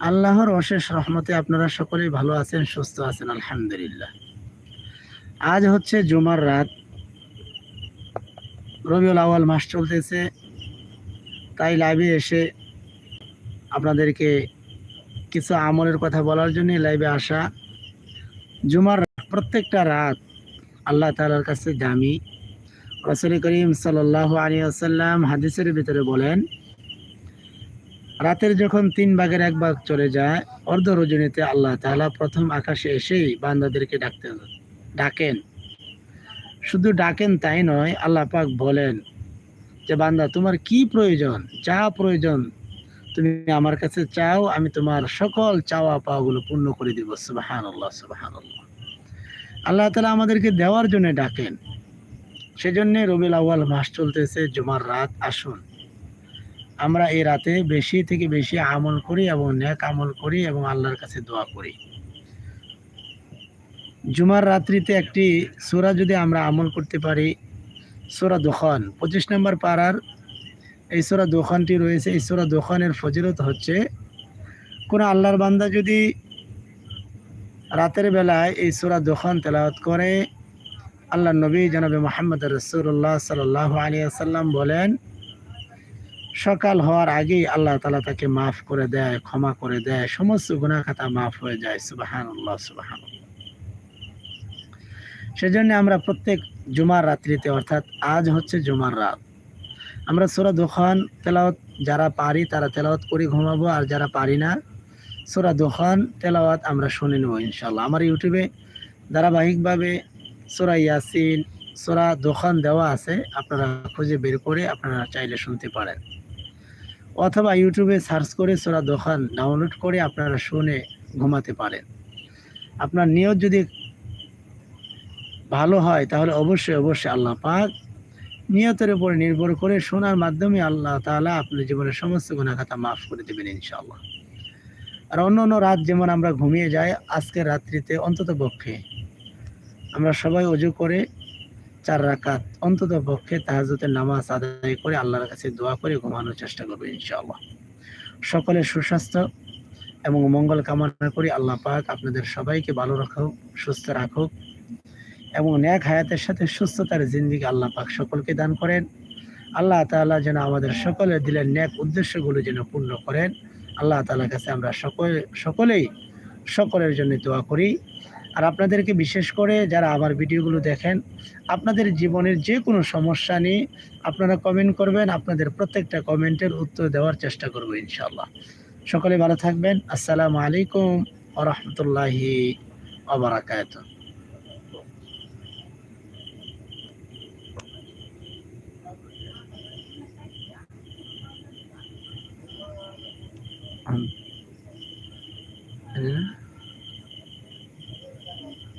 আল্লাহর অশেষ রহমতে আপনারা সকলেই ভালো আছেন, সুস্থ আছেন, আলহামদুলিল্লাহ। আজ হচ্ছে জুমার রাত। রবিউল আওয়াল মাস চলতেছে। তাই লাইভে এসে আপনাদেরকে কিছু আমলের কথা বলার জন্য লাইভে আসা। জুমার প্রত্যেকটা রাত আল্লাহ তালার কাছে দামি। রসুল করিম সাল্লাহ আলী আসাল্লাম হাদিসের ভিতরে বলেন রাতের যখন তিন ভাগের এক ভাগ চলে যায়, অর্ধ রজনীতে আল্লাহ তাআলা প্রথম আকাশে এসেই বান্দাদেরকে ডাকতে ডাকেন। শুধু ডাকেন তাই নয়, আল্লাহ পাক বলেন যে, বান্দা, তোমার কি প্রয়োজন? যা প্রয়োজন তুমি আমার কাছে চাও, আমি তোমার সকল চাওয়া পাওয়াগুলো পূর্ণ করে দিব। সুবাহান আল্লাহ সুবাহান আল্লাহ আল্লাহ তালা আমাদেরকে দেওয়ার জন্য ডাকেন। সেজন্য রবিল আউ্য়াল মাস চলতেছে, জুমার রাত, আসুন। আমরা এই রাতে বেশি থেকে বেশি আমল করি এবং ন্যাক আমল করি এবং আল্লাহর কাছে দোয়া করি। জুমার রাত্রিতে একটি সোরা যদি আমরা আমল করতে পারি, সোরা দোকান পঁচিশ নম্বর পাড়ার এই সোরা দোকানটি রয়েছে। এই সোরা দোকানের ফজিলত হচ্ছে, কোনো আল্লাহর বান্দা যদি রাতের বেলায় এই সোরা দোকান তেলাওয়াত করে আল্লাহ নবী জনাবে মোহাম্মদ রসুল্লাহ সাল আলী আসাল্লাম বলেন সকাল হওয়ার আগেই আল্লাহ তালা তাকে মাফ করে দেয়, ক্ষমা করে দেয়, সমস্ত গুণা খাতা মাফ হয়ে যায়। সুবাহান আল্লাহ সুবাহান সেজন্য আমরা প্রত্যেক জুমার রাত্রিতে, অর্থাৎ আজ হচ্ছে জুমার রাত। আমরা সোরা দোকান তেলাওয়াত যারা পারি, তারা তেলাওয়াত করে ঘুমাবো, আর যারা পারি না, সোরা দোকান তেলাওয়াত আমরা শুনে নেব ইনশাল্লাহ আমার ইউটিউবে ধারাবাহিকভাবে সোরা ইয়াসিন, সোরা দোকান দেওয়া আছে, আপনারা খুঁজে বের করে আপনারা চাইলে শুনতে পারেন। অথবা ইউটিউবে সার্চ করে সোরা দোকান ডাউনলোড করে আপনারা শুনে ঘুমাতে পারেন। আপনার নিয়ত যদি ভালো হয়, তাহলে অবশ্যই অবশ্যই আল্লাহ পাক নিয়তের উপরে নির্ভর করে শোনার মাধ্যমে আল্লাহ তালা আপনার জীবনের সমস্ত গুণাখাতা মাফ করে দেবেন ইনশাআল্লাহ। আর অন্য অন্য রাত যেমন আমরা ঘুমিয়ে যাই, আজকের রাত্রিতে অন্তত পক্ষে আমরা সবাই অজু করে চার রাকাত অন্তত পক্ষে তাহাজতের নামাজ আদায় করে আল্লাহর কাছে দোয়া করে ঘুমানোর চেষ্টা করবে, ইনশাআল্লাহ। সকলের সুস্বাস্থ্য এবং মঙ্গল কামনা করি আল্লাহ পাক আপনাদের সবাইকে ভালো রাখুক, সুস্থ রাখুক এবং ন্যাক হায়াতের সাথে সুস্থতার জিন্দিগি আল্লাহ পাক সকলকে দান করেন। আল্লাহ তাআলা যেন আমাদের সকলের দিলের ন্যাক উদ্দেশ্যগুলো যেন পূর্ণ করেন। আল্লাহ তাআলার কাছে আমরা সকলে সকলেই সকলের জন্য দোয়া করি। আর আপনাদেরকে বিশেষ করে যারা আমার ভিডিওগুলো দেখেন আপনাদের জীবনের যে কোনো সমস্যা নিয়ে আপনারা কমেন্ট করবেন আপনাদের প্রত্যেকটা কমেন্টের উত্তর দেওয়ার চেষ্টা করব ইনশাল্লাহ সকলে ভালো থাকবেন আসসালামু আলাইকুম আ রহমতুল্লাহি আবরাকাত Um,